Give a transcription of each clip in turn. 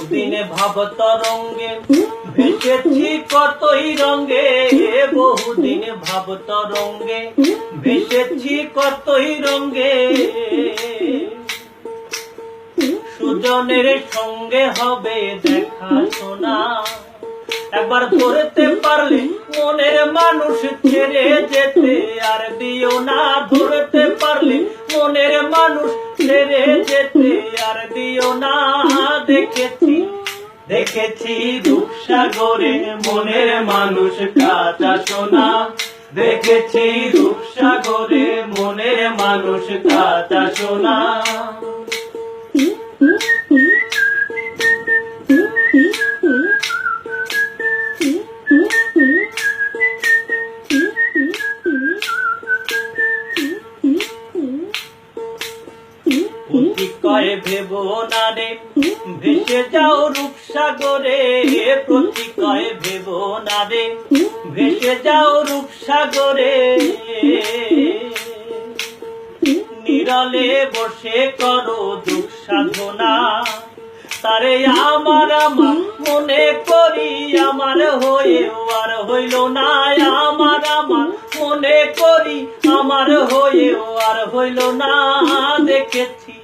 বহুদিনে ভাব তরঙ্গে ভেসেছি কতই রঙ্গে বহুদিনে ভাব তরঙ্গে ভেসেছি কতই রঙ্গে সুজনের সঙ্গে হবে দেখা শোনা। একবার ধরতে পারলে মনের মানুষ ছেড়ে যেতে আর দিও না। ধরতে পারলে মনের মানুষ দেখেছি রূপসাগরে মনের মানুষ কাঁচা সোনা। দেখেছি রূপসাগরে মনের মানুষ কাঁচা সোনা। ভেব না রে, ভেসে যাও রূপসাগরে প্রতি কয়ে ভেব না রে ভেসে যাও রূপসাগরে। নিরলে বসে করো দুঃখ সাধনা তারে আমার মনে করি, আমার হয়েও আর হইল না। আমার আমার মনে করি, আমার হয়েও আর হইল না। দেখেছি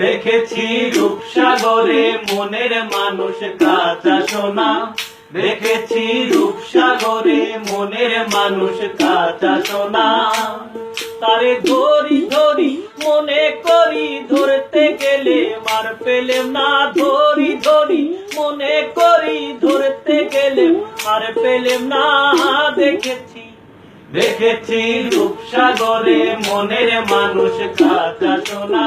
দেখেছি রূপসাগরে মনের মানুষ কাঁচা সোনা। দেখেছি রূপসাগরে মনের মানুষ কাঁচা সোনা। তারে ধরি ধরি, মনে করি, ধরতে গেলে মার পেলেম না। ধরি ধরি, মনে করি, ধরতে গেলে মার পেলেম না। দেখেছি দেখেছি রূপসাগরে মনের মানুষ কাঁচা সোনা।